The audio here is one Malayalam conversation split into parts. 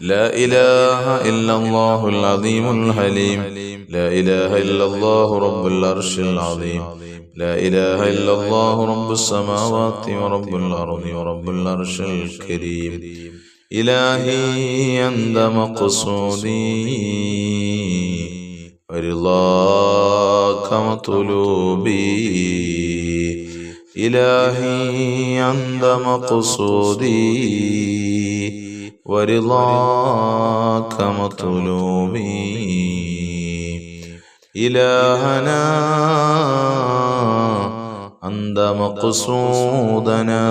لا إله إلا الله العظيم الحليم. لا إله إلا الله رب العرش العظيم. لا إله إلا الله رب السماوات ورب الأرض ورب العرش الكريم. إلهي أنت مقصودي. ورضاك مطلوبي إلهي أنت مقصودي. ورضاك مطلوبي إلهنا أنت مقصودنا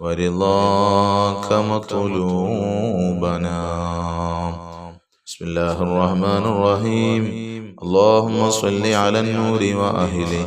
ورضاك مطلوبنا بسم الله الرحمن الرحيم اللهم صل على النور وأهله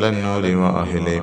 النور وأهله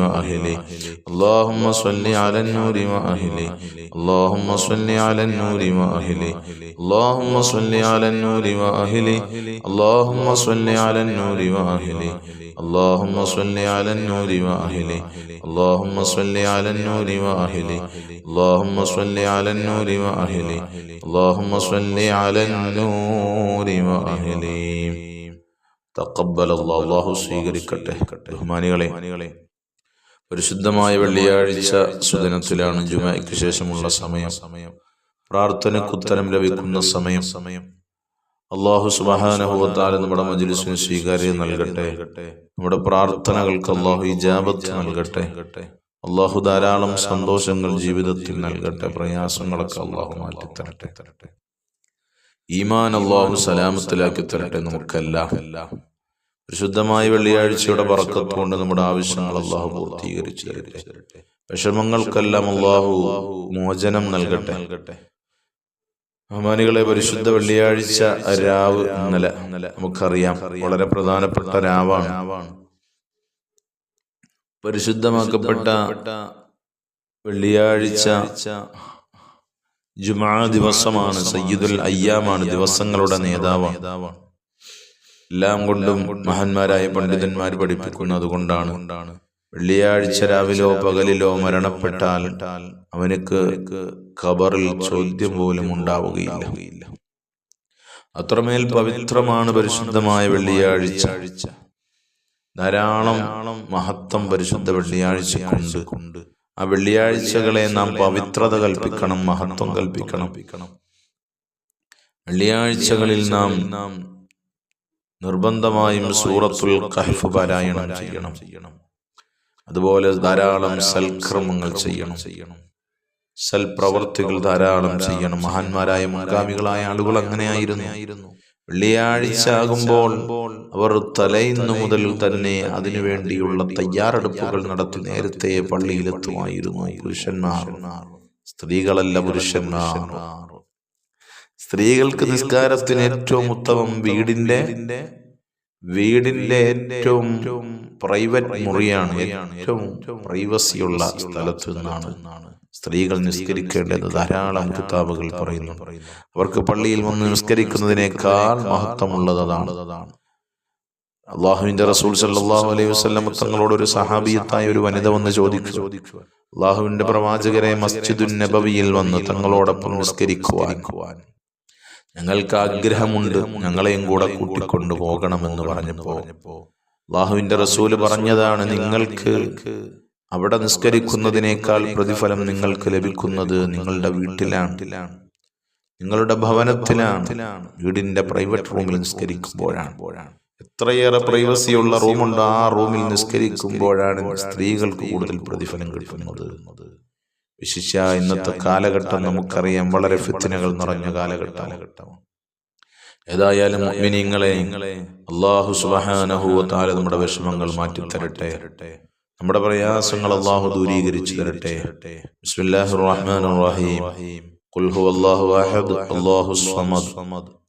وأهله اللهم صل على النور وأهله اللهم صل على النور وأهله اللهم صل على النور وأهله اللهم صل على النور وأهله اللهم صل على النور وأهله اللهم صل على النور وأهله اللهم صل على النور وأهله اللهم صل على النور وأهله തക്കബൽ അള്ളാഹു സ്വീകരിക്കട്ടെ ബഹുമാനികളെ പരിശുദ്ധമായ വെള്ളിയാഴ്ച സുദിനത്തിലാണ് ജുമയ്ക്ക് ശേഷമുള്ള സമയം. സമയം പ്രാർത്ഥനക്കുത്തരം ലഭിക്കുന്ന സമയം. സമയം അള്ളാഹു സുബാനഹുവത്താൽ നമ്മുടെ മജുലിസിന് സ്വീകാര്യം നൽകട്ടെ. നമ്മുടെ പ്രാർത്ഥനകൾക്ക് അള്ളാഹു ഇജാബത്ത് നൽകട്ടെ. അള്ളാഹു ധാരാളം സന്തോഷങ്ങൾ ജീവിതത്തിൽ നൽകട്ടെ. പ്രയാസങ്ങളൊക്കെ അള്ളാഹു മാറ്റി തരട്ടെ ഈമാൻ അള്ളാഹു സലാമത്തിലാക്കി തരട്ടെ നമുക്കെല്ലാം. പരിശുദ്ധമായ വെള്ളിയാഴ്ചയുടെ പറക്കത്തുകൊണ്ട് നമ്മുടെ ആവശ്യങ്ങൾ അള്ളാഹു പൂർത്തീകരിച്ചു തരട്ടെ വിഷമങ്ങൾക്കെല്ലാം അള്ളാഹു മോചനം നൽകട്ടെ. നൽകട്ടെ. ബഹുമാനികളെ പരിശുദ്ധ വെള്ളിയാഴ്ച രാവ് ഇന്നലെ നമുക്കറിയാം. വളരെ പ്രധാനപ്പെട്ട രാവാണ്. പരിശുദ്ധമാക്കപ്പെട്ട വെള്ളിയാഴ്ച ജുമാ ദിവസമാണ്. സയ്യിദുൽ അയ്യാമാണ് ദിവസങ്ങളുടെ നേതാവാണ്. എല്ലാം കൊണ്ടും മഹാന്മാരായ പണ്ഡിതന്മാർ പഠിപ്പിക്കുന്നത് കൊണ്ടാണ്. വെള്ളിയാഴ്ച രാവിലോ പകലിലോ മരണപ്പെട്ടാൽ അവനക്ക് ഖബറിൽ ചോദ്യം പോലും ഉണ്ടാവുകയില്ല. അത്രമേൽ പവിത്രമാണ് പരിശുദ്ധമായ വെള്ളിയാഴ്ച. ധാരാളം മഹത്വം പരിശുദ്ധ വെള്ളിയാഴ്ച കൊണ്ട് ആ വെള്ളിയാഴ്ചകളെ നാം പവിത്രത കൽപ്പിക്കണം മഹത്വം കൽപ്പിക്കണം. വെള്ളിയാഴ്ചകളിൽ നാം നാം നിർബന്ധമായും സൂറത്തുൽ കഹഫ് പാരായണം ചെയ്യണം. ചെയ്യണം. അതുപോലെ ധാരാളം സൽക്രമങ്ങൾ ചെയ്യണം. ചെയ്യണം. സൽപ്രവർത്തികൾ ധാരാളം ചെയ്യണം. മഹാന്മാരായ മുൻഗാമികളായ ആളുകൾ അങ്ങനെയായിരുന്നു. വെള്ളിയാഴ്ച ആകുമ്പോൾ അവർ തലയിന്നു മുതൽ തന്നെ അതിനുവേണ്ടിയുള്ള തയ്യാറെടുപ്പുകൾ നടത്തി നേരത്തെ പള്ളിയിലെത്തുമായിരുന്നു പുരുഷന്മാർ. സ്ത്രീകളല്ല പുരുഷന്മാർ. സ്ത്രീകൾക്ക് നിസ്കാരത്തിന് ഏറ്റവും ഉത്തമം വീടിന്റെ വീടിന്റെ ഏറ്റവും പ്രൈവറ്റ് മുറിയാണ് ഏറ്റവും പ്രൈവസിയുള്ള സ്ഥലത്ത് നിന്നാണ് സ്ത്രീകൾ നിസ്കരിക്കേണ്ടത്. ധാരാളം കിതാബുകൾ പറയുന്നു അവർക്ക് പള്ളിയിൽ വന്ന് നിസ്കരിക്കുന്നതിനേക്കാൾ മഹത്വമുള്ളത് അതാണ്. അള്ളാഹുവിന്റെ റസൂൽ സല്ലാഹു അലൈഹി വസ്ലം തങ്ങളോട് ഒരു സഹാബിയത്തായ ഒരു വനിത വന്ന് ചോദിച്ചു. അള്ളാഹുവിന്റെ പ്രവാചകരെ മസ്ജിദുൻ നബവിയിൽ വന്ന് തങ്ങളോടൊപ്പം നിസ്കരിക്കുവാൻ. ഞങ്ങൾക്ക് ആഗ്രഹമുണ്ട് ഞങ്ങളെയും കൂടെ കൂട്ടിക്കൊണ്ടു പോകണമെന്ന് പറഞ്ഞപ്പോ അള്ളാഹുവിന്റെ റസൂൽ പറഞ്ഞതാണ് നിങ്ങൾക്ക് അവിടെ നിസ്കരിക്കുന്നതിനേക്കാൾ പ്രതിഫലം നിങ്ങൾക്ക് ലഭിക്കുന്നത് നിങ്ങളുടെ വീട്ടിലാണ്. നിങ്ങളുടെ ഭവനത്തിലാണ്. വീടിന്റെ പ്രൈവറ്റ് റൂമിൽ നിസ്കരിക്കുമ്പോഴാണ്. എത്രയേറെ പ്രൈവസിയുള്ള റൂമുണ്ട് ആ റൂമിൽ നിസ്കരിക്കുമ്പോഴാണ് സ്ത്രീകൾക്ക് കൂടുതൽ പ്രതിഫലം കിട്ടുന്നത്. വിശിഷ്യ ഇന്നത്തെ കാലഘട്ടം നമുക്കറിയാം വളരെ ഫിത്തിനകൾ നിറഞ്ഞ കാലഘട്ടമാണ് ഏതായാലും മിനിങ്ങളെ അള്ളാഹു സുബാനഹുവത്താല നമ്മുടെ വിഷമങ്ങൾ മാറ്റി തരട്ടെ നമ്മുടെ പ്രയാസങ്ങൾ അള്ളാഹു ദൂരീകരിച്ചു തരട്ടെ ബിസ്മില്ലാഹിർ റഹ്മാനിർ റഹീം. ഖുൽ ഹുവല്ലാഹു അഹദ് അല്ലാഹു സമദ്.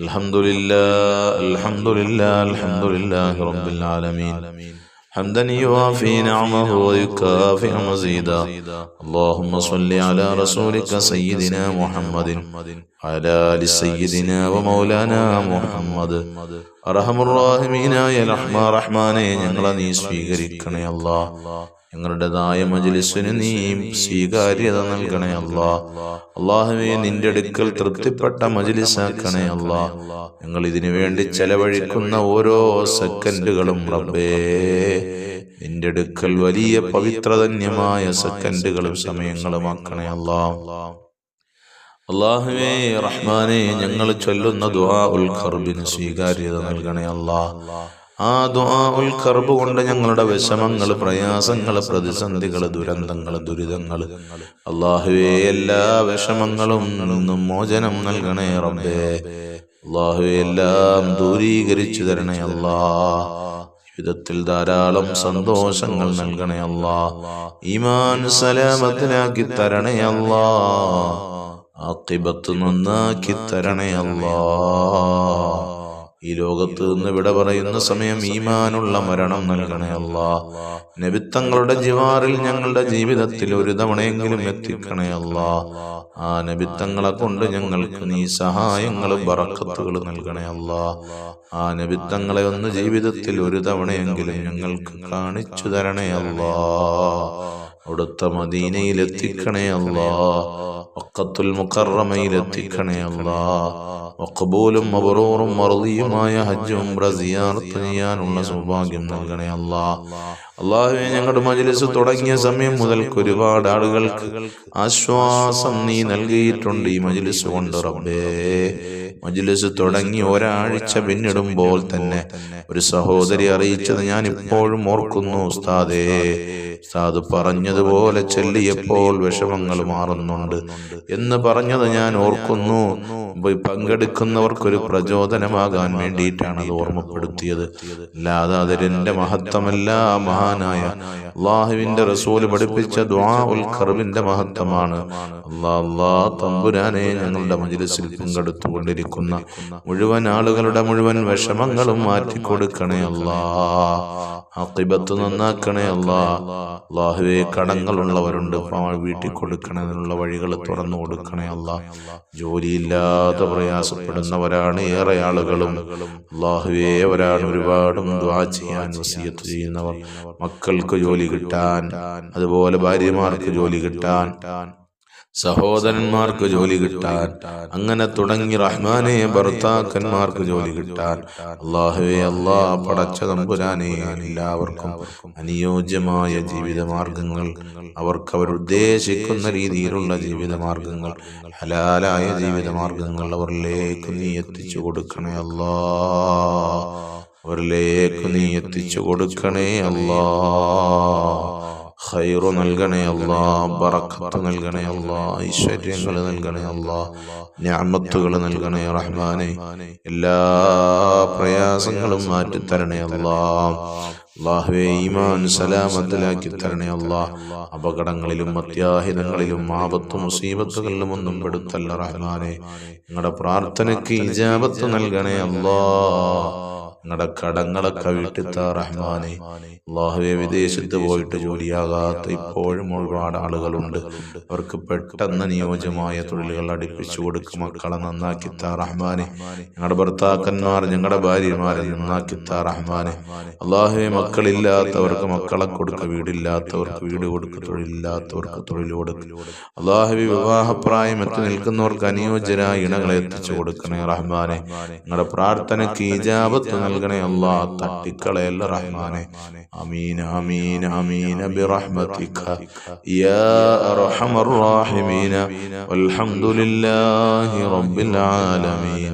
الحمد لله الحمد لله الحمد لله رب العالمين حمدا يوافي نعمه ويكافئ مزيدا اللهم صل على رسولك سيدنا محمد وعلى آل سيدنا ومولانا محمد അറഹമുറാഹിമീനായ റഹ്മാ റഹ്മാനെ ഞങ്ങളെ നീ സ്വീകരിക്കണേ അല്ലാ ഞങ്ങളുടേതായ മജ്ലിസിന് നീ സ്വീകാര്യത നൽകണേ അല്ലാ. അള്ളാഹുവെ നിന്റെ അടുക്കൽ തൃപ്തിപ്പെട്ട മജ്ലിസാക്കണേ അല്ലാ. ഞങ്ങൾ ഇതിനു വേണ്ടി ചെലവഴിക്കുന്ന ഓരോ സെക്കൻഡുകളും റബ്ബേ നിന്റെ അടുക്കൽ വലിയ പവിത്രധന്യമായ സെക്കൻഡുകളും സമയങ്ങളുമാക്കണേ അല്ലാ. അള്ളാഹുവേ റഹ്മാനെ ഞങ്ങൾ ചൊല്ലുന്ന ദുആ ഉൽ ഖർബിന് സ്വീകാര്യത നൽകണേ അല്ലാ. ആ ദുആ ഉൽ കർബ് കൊണ്ട് ഞങ്ങളുടെ വിഷമങ്ങൾ പ്രയാസങ്ങൾ പ്രതിസന്ധികൾ ദുരന്തങ്ങൾ ദുരിതങ്ങൾ. അള്ളാഹുവേ എല്ലാ വിഷമങ്ങളും നിന്നും മോചനം നൽകണേ റബ്ബേ. അള്ളാഹുവേ എല്ലാം ദൂരീകരിച്ചു തരണേ അല്ലാ. ജീവിതത്തിൽ ധാരാളം സന്തോഷങ്ങൾ നൽകണേ അല്ലാ. ഈമാൻ സലാമത്തിനാക്കി തരണേ അല്ലാ. ആക്കിബത്ത് നന്നാക്കി തരണേ അല്ലാ. ഈ ലോകത്ത് നിന്ന് വിട പറയുന്ന സമയം ഈമാനുള്ള മരണം നൽകണേ അല്ലാ. നബിത്തങ്ങളുടെ ജിവാറിൽ ഞങ്ങളുടെ ജീവിതത്തിൽ ഒരു തവണയെങ്കിലും എത്തിക്കണേ അല്ലാ. ആ നബിത്തങ്ങളെ കൊണ്ട് ഞങ്ങൾക്ക് നീ സഹായങ്ങളും ബറക്കത്തുകൾ നൽകണേ അല്ലാ. ആ നബിത്തങ്ങളെ ഒന്ന് ജീവിതത്തിൽ ഒരു തവണയെങ്കിലും ഞങ്ങൾക്ക് കാണിച്ചു തരണേ അല്ലാ. അവിടുത്തെ മദീനയിൽ എത്തിക്കണേ അല്ലാ. വക്കത്തുൽ മുക്കറമയിൽ എത്തിക്കണേ അല്ലാ. വക്കബൂലും മബറൂറും മറുതിയുമായ ഹജ്ജും ബ്രസിയാർത്ത് ചെയ്യാനുള്ള സൗഭാഗ്യം നൽകണേ അല്ലാ. അള്ളാഹുവെ ഞങ്ങളുടെ മജ്ലിസ് തുടങ്ങിയ സമയം മുതൽക്ക് ഒരുപാട് ആളുകൾക്ക് ആശ്വാസം നീ നൽകിയിട്ടുണ്ട് ഈ മജ്ലിസ് കൊണ്ട് റബ്ബേ. മജ്ലിസ് തുടങ്ങി ഒരാഴ്ച പിന്നിടുമ്പോൾ തന്നെ ഒരു സഹോദരി അറിയിച്ചത് ഞാൻ ഇപ്പോഴും ഓർക്കുന്നു ഉസ്താദേ. ഉസ്താദ് പറഞ്ഞതുപോലെ ചെല്ലിയപ്പോൾ വിഷമങ്ങൾ മാറുന്നുണ്ട് എന്ന് പറഞ്ഞത് ഞാൻ ഓർക്കുന്നു. പങ്കെടുക്കുന്നവർക്കൊരു പ്രചോദനമാകാൻ വേണ്ടിയിട്ടാണ് അത് ഓർമ്മപ്പെടുത്തിയത്. അല്ലാതെ അതിന്റെ മഹത്വമല്ല മഹാനായ അള്ളാഹുവിന്റെ റസൂൽ പഠിപ്പിച്ച ദ്വാ മഹത്വമാണ്. അള്ളാ തമ്പുരാനെ ഞങ്ങളുടെ മജിലിസിൽ പങ്കെടുത്തുകൊണ്ടിരിക്കുന്ന മുഴുവൻ ആളുകളുടെ മുഴുവൻ വിഷമങ്ങളും മാറ്റിക്കൊടുക്കണേ അല്ലാ അക്കിബത്ത് നന്നാക്കണേ അല്ലാ അള്ളാഹുവെ കടങ്ങളുള്ളവരുണ്ട്. വീട്ടിൽ കൊടുക്കണതിനുള്ള വഴികൾ തുറന്നു കൊടുക്കണേ അല്ല ജോലിയില്ലാതെ പ്രയാസപ്പെടുന്നവരാണ് ഏറെ ആളുകളും. അള്ളാഹുവെ അവരാണ് ഒരുപാടും ദ്വാ ചെയ്യാൻ വസീയത്ത് ചെയ്യുന്നവർ. മക്കൾക്ക് ജോലി കിട്ടാൻ അതുപോലെ ഭാര്യമാർക്ക് ജോലി കിട്ടാൻ സഹോദരന്മാർക്ക് ജോലി കിട്ടാൻ. അങ്ങനെ തുടങ്ങി റഹ്മാനെ ഭർത്താക്കന്മാർക്ക് ജോലി കിട്ടാൻ. അള്ളാഹുവെ അള്ളാ പടച്ച തമ്പുരാനെ എല്ലാവർക്കും അനുയോജ്യമായ ജീവിത മാർഗങ്ങൾ അവർക്ക് അവരുദ്ദേശിക്കുന്ന രീതിയിലുള്ള ജീവിത മാർഗങ്ങൾ ഹലാലായ ജീവിത മാർഗങ്ങൾ അവരിലേക്ക് നീ എത്തിച്ചു കൊടുക്കണേ അല്ലാ. അവരിലേക്ക് നീ എത്തിച്ചു കൊടുക്കണേ അല്ലാ. ഖൈറു നൽകണേ അല്ലാ ബറക്കത്ത് നൽകണേ അല്ലാ ഐശ്വര്യങ്ങൾ നൽകണേ അല്ലാ ഞാമത്തുകൾ നൽകണേ റഹ്മാനെ എല്ലാ പ്രയാസങ്ങളും മാറ്റിത്തരണേ അല്ലാ അള്ളാഹുവെ ഈമാൻ സലാമത്തിലാക്കി തരണേ അല്ലാ അപകടങ്ങളിലും അത്യാഹിതങ്ങളിലും ആപത്തും മുസീബത്തുകളിലും ഒന്നും പെടുത്തല്ല റഹ്മാനെ. നിങ്ങളുടെ പ്രാർത്ഥനയ്ക്ക് ഇജാബത്ത് നൽകണേ അല്ലാ. നിങ്ങളുടെ കടങ്ങളൊക്കെ വീട്ടിത്ത റഹ്മാനെ. അള്ളാഹുവെ വിദേശത്ത് പോയിട്ട് ജോലിയാകാത്ത ഇപ്പോഴും ഒരുപാട് ആളുകളുണ്ട്. അവർക്ക് പെട്ടെന്ന് നിയോജ്യമായ തൊഴിലുകൾ അടുപ്പിച്ചു കൊടുക്കും. മക്കളെ നന്നാക്കിത്ത റഹ്മാനെ. ഞങ്ങളുടെ ഭർത്താക്കന്മാർ ഞങ്ങളുടെ ഭാര്യമാരെ നന്നാക്കിത്ത റഹ്മാനെ. അള്ളാഹുവെ മക്കളില്ലാത്തവർക്ക് മക്കളെ കൊടുക്ക. വീടില്ലാത്തവർക്ക് വീട് കൊടുക്ക. തൊഴിലില്ലാത്തവർക്ക് തൊഴിൽ കൊടുക്ക. അള്ളാഹുവി വിവാഹപ്രായം എത്തി നിൽക്കുന്നവർക്ക് അനുയോജ്യരായ ഇണകളെ എത്തിച്ചു കൊടുക്കണേ റഹ്മാനെ. ഞങ്ങളുടെ പ്രാർത്ഥനയ്ക്ക് ഈജാബത്ത് നൽകണേ അല്ലാ തട്ടിക്കളയല്ല റഹ്മാനെ. അമീൻ അമീൻ അമീൻ ബിറഹ്മതിക യാ അർഹമർ റാഹിമീൻ വൽഹംദുലില്ലാഹി റബ്ബിൽ ആലമീൻ.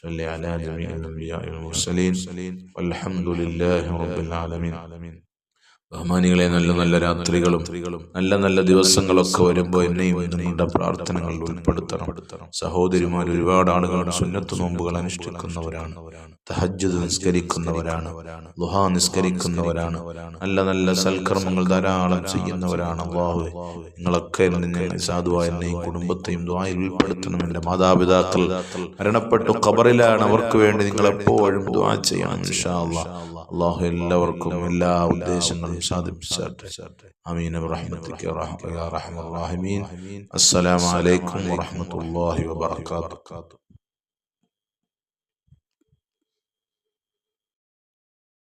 صل على جميع الأنبياء والمرسلين والحمد لله رب العالمين. ബഹുമാനികളെ നല്ല നല്ല രാത്രികളും നല്ല നല്ല ദിവസങ്ങളൊക്കെ വരുമ്പോൾ എന്നെയും നിങ്ങളുടെ പ്രാർത്ഥനകൾ ഉൾപ്പെടുത്തണം. സഹോദരിമാർ ഒരുപാട് ആളുകൾ സുന്നത്ത് നോമ്പുകൾ അനുഷ്ഠിക്കുന്നവരാണ്. തഹജ്ജുദ് നിസ്കരിക്കുന്നവരാണ്. ലുഹ നിസ്കരിക്കുന്നവരാണ്. നല്ല നല്ല സൽക്കർമ്മങ്ങൾ ധാരാളം ചെയ്യുന്നവരാണ് അള്ളാഹു. നിങ്ങളൊക്കെ സാധുവായ എന്നെയും കുടുംബത്തെയും ദ്വായിൽ ഉൾപ്പെടുത്തണം. എന്റെ മാതാപിതാക്കൾ മരണപ്പെട്ടു ഖബറിലാണ്. അവർക്ക് വേണ്ടി നിങ്ങൾ എപ്പോഴും ദ്വാ ചെയ്യണം അള്ളാഹു എല്ലാവർക്കും എല്ലാ ഉദ്ദേശങ്ങളും صادم السرد آمين برحمتك يا رحم الراحمين. السلام عليكم ورحمة الله وبركاته.